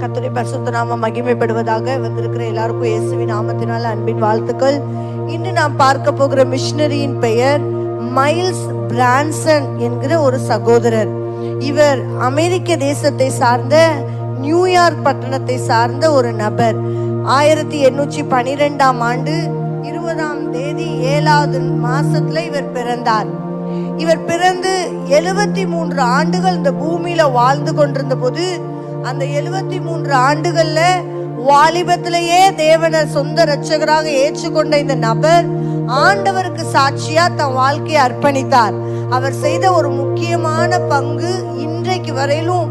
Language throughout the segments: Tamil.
கத்துரை பரிசுத்த நாம மகிமைப்படுவதாக வந்திருக்கிற எல்லாருக்கும் இயேசுவின் நாமத்தினால அன்பின் வாழ்த்துக்கள். இன்று நாம் பார்க்க போகிற மிஷினரியின் பெயர் மைல்ஸ் பிரான்சன் என்கிற ஒரு சகோதரர். இவர் அமெரிக்க தேசத்தை சார்ந்த நியூயார்க் பட்டணத்தை சார்ந்த ஒரு நபர். ஆயிரத்தி எண்ணூற்றி பனிரெண்டாம் ஆண்டு இருபதாம் தேதி ஏழாவது மாசத்துல இவர் பிறந்தார். இவர் பிறந்து எழுபத்தி மூன்று ஆண்டுகள் இந்த பூமியில வாழ்ந்து கொண்டிருந்த போது அந்த எழுபத்தி மூன்று ஆண்டுகள்ல வாலிபத்திலேயே தேவனை சொந்த ரட்சகராக ஏற்றுக்கொண்ட இந்த நபர் ஆண்டவருக்கு சாட்சியா தன் வாழ்க்கையை அர்ப்பணித்தார். அவர் செய்த ஒரு முக்கியமான பங்கு இன்றைக்கு வரையிலும்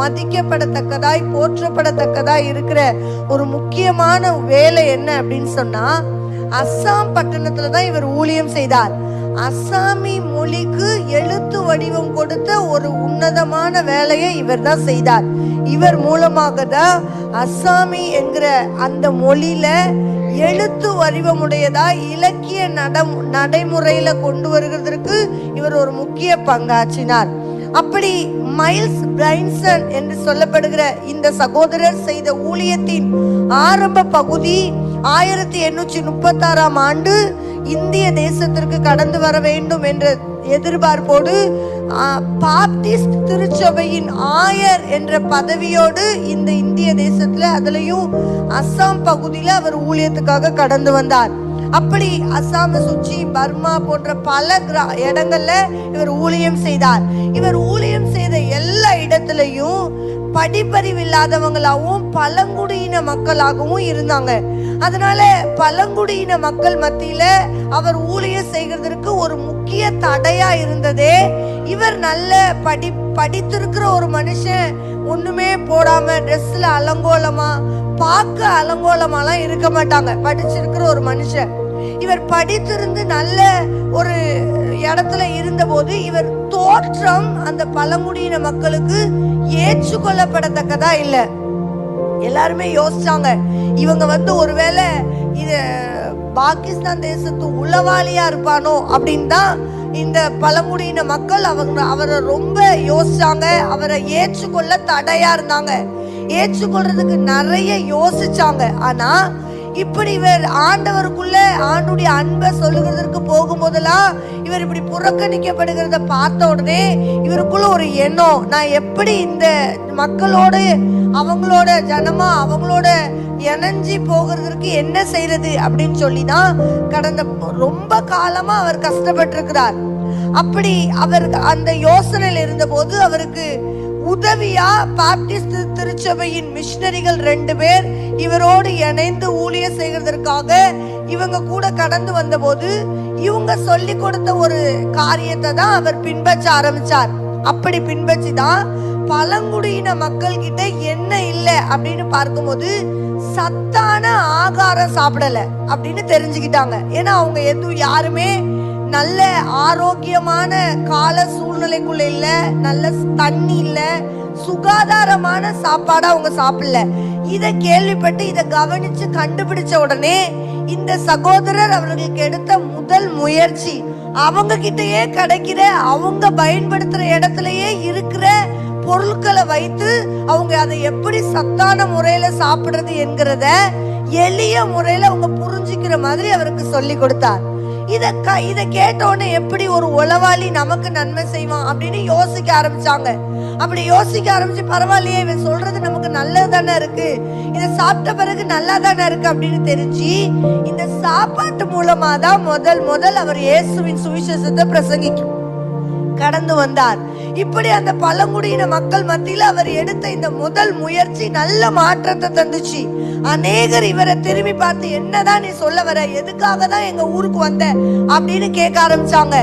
மதிக்கப்படத்தக்கதாய் போற்றப்படத்தக்கதாய் இருக்கிற ஒரு முக்கியமான வேலை என்ன அப்படின்னு சொன்னா அஸ்ஸாம் பட்டணத்துல தான் இவர் ஊழியம் செய்தார். அஸ்ஸாமி மொழிக்கு எழுத்து வடிவம் கொடுத்த ஒரு உன்னதமான வேலையை இவர் தான் செய்தார். இவர் மூலமாக தான் அஸ்ஸாமி என்கிற அந்த மொழியில எழுத்து வடிவமுடையதா இலக்கிய நட நடைமுறையில கொண்டு வருகிறதற்கு இவர் ஒரு முக்கிய பங்காற்றினார். அப்படி மைல்ஸ் பிரைன்சன் என்று சொல்லப்படுகிற இந்த சகோதரர் செய்த ஊழியத்தின் ஆரம்ப பகுதி ஆயிரத்தி எண்ணூற்றி முப்பத்தாறாம் ஆண்டு இந்திய தேசத்திற்கு கடந்து வர வேண்டும் என்ற எதிர்பார்ப்போடு பாப்டிஸ்ட் திருச்சபையின் ஆயர் என்ற பதவியோடு இந்த இந்திய தேசத்துல அதுலயும் அஸ்ஸாம் பகுதியில அவர் ஊழியத்துக்காக கடந்து வந்தார். அப்படி அஸ்ஸாமை சுச்சி பர்மா போன்ற பல கிரா இடங்கள்ல இவர் ஊழியம் செய்தார். இவர் ஊழியம் செய்த எல்லா இடத்துலையும் படிப்பறிவு இல்லாதவங்களாகவும் பழங்குடியின மக்களாகவும் இருந்தாங்க. அதனால பழங்குடியின மக்கள் மத்தியில அவர் ஊழியம் செய்கிறதற்கு ஒரு முக்கிய தடையா இருந்ததே இவர் நல்ல படி படித்திருக்கிற ஒரு மனுஷன் ஒண்ணுமே போடாம ட்ரெஸ்ல அலங்கோலமா பார்க்க அலங்கோலமாலாம் இருக்க மாட்டாங்க. படிச்சிருக்கிற ஒரு மனுஷன். இவர் படித்திருந்து நல்ல ஒரு இடத்துல இருந்தபோது இவர் தோற்றம் அந்த பழங்குடியின மக்களுக்கு ஏற்றுக்கொள்ளப்படத்தக்கதா இல்லை. எல்லாருமே யோசிச்சாங்க. இவங்க வந்து ஒருவேளை இது பாகிஸ்தான் தேசத்து உளவாளியா இருப்பானோ அப்படின்னு தான் இந்த பழங்குடியின மக்கள் அவங்க அவரை ரொம்ப யோசிச்சாங்க. அவரை ஏற்றுக்கொள்ள தடையா இருந்தாங்க. ஏற்றுக்கொள்றதுக்கு நிறைய யோசிச்சாங்க. ஆனா இப்படி இவர் ஆண்டவருக்குள்ள ஆண்டுடைய அன்பை சொல்லுகிறதற்கு போகும்போதெல்லாம் இவர் இப்படி புறக்கணிக்கப்படுகிறத பார்த்த உடனே இவருக்குள்ள ஒரு எண்ணம். நான் எப்படி இந்த மக்களோடு அவங்களோட ஜனமா அவங்களோட இணைஞ்சி போகிறதுக்கு என்ன செய்யறது அப்படின்னு சொல்லி தான் கடந்த ரொம்ப காலமா அவர் கஷ்டப்பட்டிருக்கிறார். அப்படி அவர் அந்த யோசனையில் இருந்தபோது அவருக்கு உதவியா பாப்டிஸ்ட் திருச்சபையின் மிஷினரிகள் ரெண்டு பேர் இவரோடு இணைந்து ஊழிய செய்கிறதற்காக இவங்க கூட கடந்து வந்தபோது இவங்க சொல்லி கொடுத்த ஒரு காரியத்தை தான் அவர் பின்பற்ற ஆரம்பிச்சார். அப்படி பின்பற்றி தான் பழங்குடியின மக்கள் கிட்ட என்ன இல்லை அப்படின்னு பார்க்கும்போது சத்தான ஆகாரம் சாப்பிடல அப்படின்னு தெரிஞ்சுக்கிட்டாங்க. ஏன்னா அவங்க எதுவும் யாருமே நல்ல ஆரோக்கியமான கால சூழ்நிலைக்குள்ள இல்ல நல்ல தண்ணி இல்ல சுகாதாரமான சாப்பாடு அவங்க சாப்பிடல. இதை கேள்விப்பட்டு இதை கவனிச்சு கண்டுபிடிச்ச உடனே இந்த சகோதரர் அவர்களுக்கு எடுத்த முதல் முயற்சி அவங்க கிட்டயே கிடைக்கிற அவங்க பயன்படுத்துற இடத்துலயே இருக்கிற பொருட்களை வைத்து அவங்க அதை எப்படி சத்தான முறையில சாப்பிடுறது என்கிறத எளிய முறையில அவங்க புரிஞ்சுக்கிற மாதிரி அவருக்கு சொல்லி கொடுத்தார். இதை இதை கேட்ட உடனே எப்படி ஒரு உளவாளி நமக்கு நன்மை செய்வான் அப்படின்னு யோசிக்க ஆரம்பிச்சாங்க. அப்படி யோசிக்க ஆரம்பிச்சு பரவாயில்லையே இவன் சொல்றது நமக்கு நல்லது தானே இருக்கு. இதை சாப்பிட்ட பிறகு நல்லா தானே இருக்கு அப்படின்னு தெரிஞ்சு இந்த சாப்பாட்டு மூலமா தான் முதல் முதல் அவர் இயேசுவின் சுவிசேஷத்தை பிரசங்கிக்கும். கடந்து வந்தார். இப்படி அந்த பழங்குடியின மக்கள் மத்தியில அவர் எடுத்த இந்த முதல் முயற்சி நல்ல மாற்றத்தை தந்துச்சு. அநேகர் இவரை திரும்பி பார்த்து என்னதான் நீ சொல்ல வர? எதுக்காக தான் எங்க ஊருக்கு வந்த? அப்படின்னு கேட்க ஆரம்பிச்சாங்க.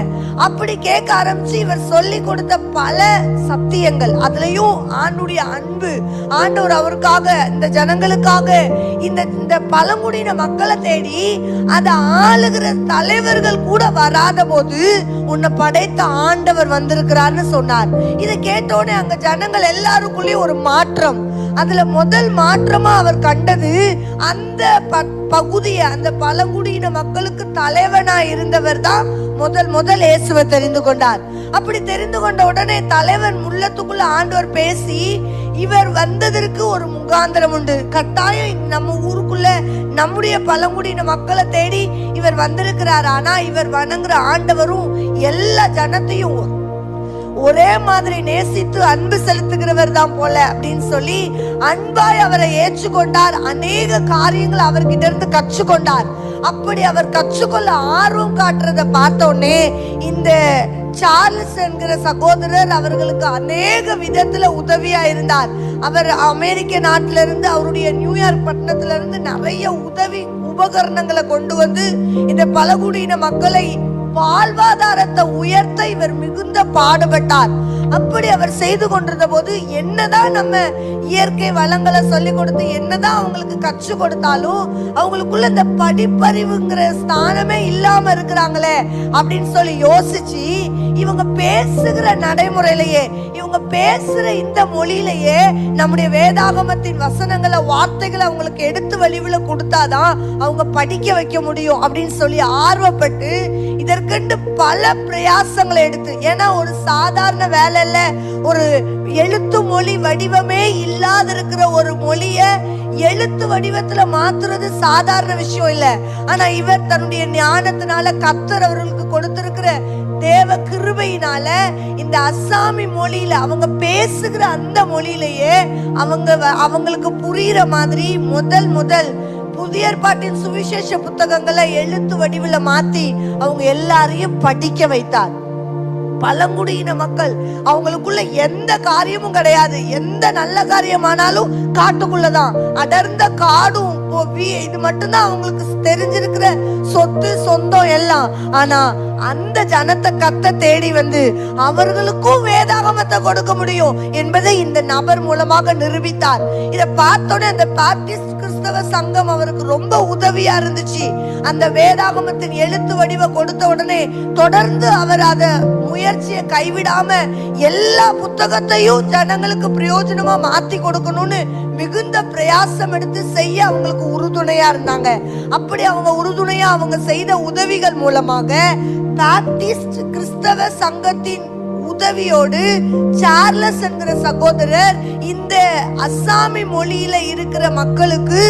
அப்படி கேட்க ஆரம்பிச்சு இவர் சொல்லி கொடுத்த பல சத்தியங்கள். அதுலயும் ஆண்டுடைய அன்பு ஆண்டவர் அவருக்காக இந்த ஜனங்களுக்காக இந்த இந்த பழங்குடியின மக்களை தேடி அதை ஆளுகிற தலைவர்கள் கூட வராத போது உன்னை படைத்த ஆண்டவர் வந்திருக்கிறார்னு சொன்னார். இதை கேட்டோடனே அங்க ஜனங்கள் எல்லாருக்குள்ளேயும் ஒரு மாற்றம். அதுல முதல் மாற்றமா அவர் கண்டது அந்த ப- பகுதியை அந்த பழங்குடியின மக்களுக்கு தலைவனா இருந்தவர் தான் முதல் முதல் இயேசுவை தெரிந்து கொண்டார். அப்படி தெரிந்து கொண்ட உடனே தலைவன் உள்ளத்துக்குள்ள ஆண்டவர் பேசி இவர் வந்ததற்கு ஒரு முகாந்திரம் உண்டு. கட்டாயம் நம்ம ஊருக்குள்ள நம்முடைய பழங்குடியின மக்களை தேடி இவர் வந்திருக்கிறார். ஆனா இவர் வணங்குற ஆண்டவரும் எல்லா ஜனத்தையும் ஒரே மாதிரி நேசித்து அன்பு செலுத்துகிறவர் தான் போல அப்படின்னு சொல்லி அன்பாய் அவரை ஏற்றுக்கொண்டார். அநேக காரியங்களை அவர்கிட்ட இருந்து கற்றுக்கொண்டார். அப்படி அவர் கற்றுக்கொள்ள ஆர்வம் காட்டுறத பார்த்த உடனே இந்த சார்லஸ் என்கிற சகோதரர் அவர்களுக்கு அநேக விதத்துல உதவியா இருந்தார். அவர் அமெரிக்க நாட்டில இருந்து அவருடைய நியூயார்க் பட்டணத்துல இருந்து நிறைய உதவி உபகரணங்களை கொண்டு வந்து இந்த பழங்குடியின மக்களை வாழ்வாதாரத்தை உயர்த்த இவர் மிகுந்த பாடுபட்டார். அப்படி அவர் செய்து கொண்டிருந்த போது என்னதான் நம்ம இயற்கை வளங்களை சொல்லி கொடுத்து என்னதான் அவங்களுக்கு கற்றுக் கொடுத்தாலும் அவங்களுக்குள்ள இந்த படிப்பறிவுங்கிற ஸ்தானமே இல்லாம இருக்கிறாங்களே அப்படின்னு சொல்லி யோசிச்சு இவங்க பேசுகிற நடைமுறையிலேயே அவங்க பேசுற இந்த மொழியிலேயே நம்முடைய வேதாகமத்தின் வசனங்களை வார்த்தைகளை அவங்களுக்கு எடுத்து வழிவில் கொடுத்தாதான் அவங்க படிக்க வைக்க முடியும் அப்படின்னு சொல்லி ஆர்வப்பட்டு இதற்கென்று பல பிரயாசங்களை எடுத்து ஏன்னா ஒரு சாதாரண வேலை இல்ல. ஒரு எழுத்து மொழி வடிவமே இல்லாத இருக்கிற ஒரு மொழிய எழுத்து வடிவத்துல மாத்துறது சாதாரண விஷயம் இல்ல. ஆனா இவர் தன்னுடைய ஞானத்தினால கத்தர் அவர்களுக்கு கொடுத்திருக்கிற தேவ கிருபையினால இந்த அஸ்ஸாமி மொழியில அவங்க பேசுகிற அந்த மொழியிலேயே அவங்க அவங்களுக்கு புரியுற மாதிரி முதல் முதல் புதிய ஏற்பாட்டின் சுவிசேஷ புத்தகங்களை எழுத்து வடிவில் மாத்தி அவங்க எல்லாரையும் படிக்க வைத்தார். பழங்குடியின மக்கள் அவங்களுக்குள்ள எந்த காரியமும் கிடையாது. எந்த நல்ல காரியமானாலும் காட்டுக்குள்ளதான். அடர்ந்த காடும் பொ- இது மட்டும்தான் அவங்களுக்கு தெரிஞ்சிருக்கிற சொத்து சொந்தம் எல்லாம். ஆனா அந்த ஜனத்தை கத்த தேடி வந்து அவர்களுக்கும் வேதாகமத்தை கொடுக்க முடியும் என்பதை இந்த நபர் மூலமாக நிரூபித்தார். இதை பார்த்தோன்னே அந்த பாப்டிஸ்ட் கிறிஸ்தவ சங்கம் அவருக்கு ரொம்ப உதவியா இருந்துச்சு. அந்த வேதாகமத்தின் எழுத்து வடிவ கொடுத்த உடனே தொடர்ந்து அவர் அத முயற்சியை கைவிடாம எல்லா புத்தகத்தையும் ஜனங்களுக்கு பிரயோஜனமா மாத்தி கொடுக்கணும்னு மிகுந்த பிரயாசம் எடுத்து செய்ய அவங்களுக்கு உறுதுணையா இருந்தாங்க. அப்படி அவங்க உறுதுணையா அவங்க செய்த உதவிகள் மூலமாக பாப்டிஸ்ட் கிறிஸ்தவ சங்கத்தின் உதவியோடு சார்லஸ் என்கிற சகோதரர் இந்த அஸ்ஸாமி மொழியில இருக்கிற மக்களுக்கு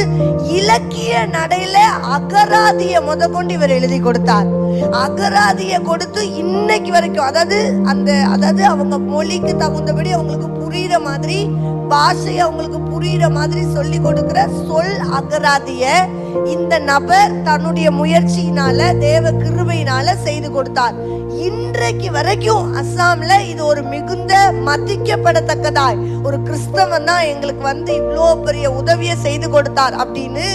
இலக்கிய நடையில அகராதிய முத கொண்டு இவர் எழுதி கொடுத்தார். அகராதிய கொடுத்து இன்னைக்கு வரைக்கும் அதாவது அந்த அதாவது அவங்க மொழிக்கு தகுந்தபடி அவங்களுக்கு புரியுற மாதிரி பாஷை அவங்களுக்கு புரியுற மாதிரி சொல்லி கொடுக்கிற சொல் அகராதிய இந்த நபர் தன்னுடைய முயற்சியினால தேவ கிருபையினால செய்து கொடுத்தார். இன்றைக்கு வரைக்கும் அஸ்ஸாம்ல இது ஒரு மிகுந்த மதிக்கப்படத்தக்கதாய். ஒரு கிறிஸ்தவன் தான் எங்களுக்கு வந்து இவ்வளோ பெரிய உதவியை செய்து கொடுத்தார் அப்படின்னு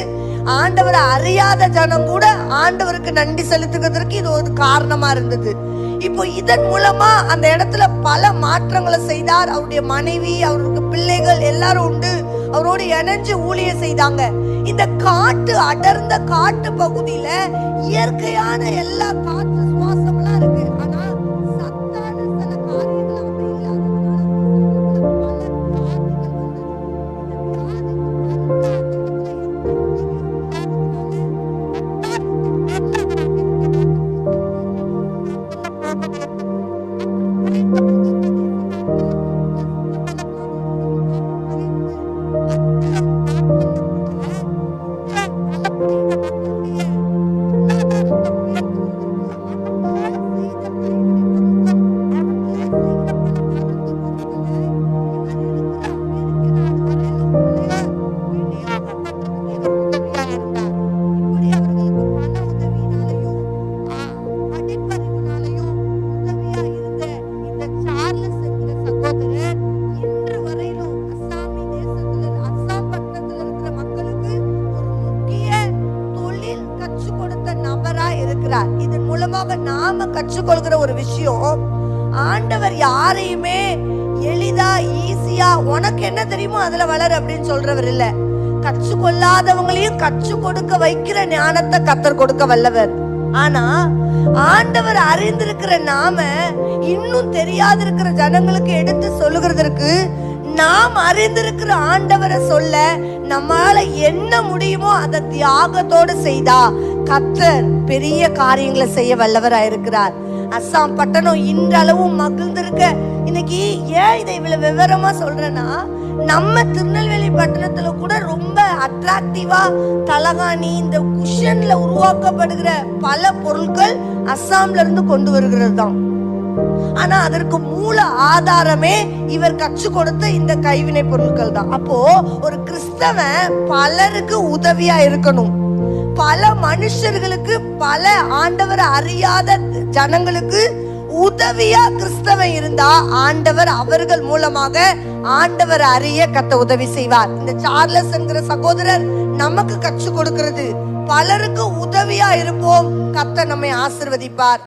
ஆண்டவரை அறியாத ஜனம் கூட ஆண்டவருக்கு நன்றி செலுத்துகிறதுக்கு இது ஒரு காரணமா இருந்தது. இப்போ இதன் மூலமா அந்த இடத்துல பல மாற்றங்களை செய்தார். அவருடைய மனைவி அவருக்கு பிள்ளைகள் எல்லாரும் உண்டு. அவரோடு இணைஞ்சு ஊழிய செய்தாங்க. இந்த காட்டு அடர்ந்த காட்டு பகுதியில இயற்கையான எல்லா காற்று சுவாசம் இருக்கிறார் இதன் மூலமாக நாம கற்றுக்கொள்கிற ஒரு விஷயம் ஆண்டவர் யாரையுமே எளிதா ஈஸியா உனக்கு என்ன தெரியுமோ அதுல வளர் அப்படின்னு சொல்றவர் இல்ல. கற்றுக்கொள்ளாதவங்களையும் கற்றுக் கொடுக்க வைக்கிற ஞானத்தை கத்தர் கொடுக்க வல்லவர். ஆனா ஆண்டவர் அறிந்திருக்கிற நாம இன்னும் தெரியாதிருக்கிற ஜனங்களுக்கு எடுத்து சொல்லுகிறதற்கு நாம் அறிந்திருக்கிற ஆண்டவரை சொல்ல நம்மால என்ன முடியுமோ அதை தியாகத்தோடு செய்தா. கத்தர் பெரிய காரியங்களை செய்ய வல்லவராக இருக்கிறார் அஸ்ஸாம் பட்டணம் இன்றளவும் மகிழ்ந்திருக்க இன்னைக்கு ஏன் இதை இவ்வளவு விவரமா சொல்றேன்னா நம்ம திருநெல்வேலி பட்டணத்துல கூட ரொம்ப அட்ராக்டிவா தலகாணி இந்த குஷன்ல உருவாக்கப்படுகிற பல பொருட்கள் அஸ்ஸாம்ல இருந்து கொண்டு வருகிறது தான் ஆனா அதற்கு மூல ஆதாரமே இவர் கற்று கொடுத்த இந்த கைவினை பொருட்கள் தான் அப்போ ஒரு கிறிஸ்தவன் பலருக்கு உதவியா இருக்கணும் பல மனுஷர்களுக்கு பல ஆண்டவர் அறியாத ஜனங்களுக்கு உதவியா கிறிஸ்தவன் இருந்தா ஆண்டவர் அவர்கள் மூலமாக ஆண்டவர் அறிய கத்த உதவி செய்வார். இந்த சார்லஸ் என்கிற சகோதரர் நமக்கு கற்றுக் கொடுக்கிறது. பலருக்கு உதவியா இருப்போம். கத்த நம்மை ஆசிர்வதிப்பார்.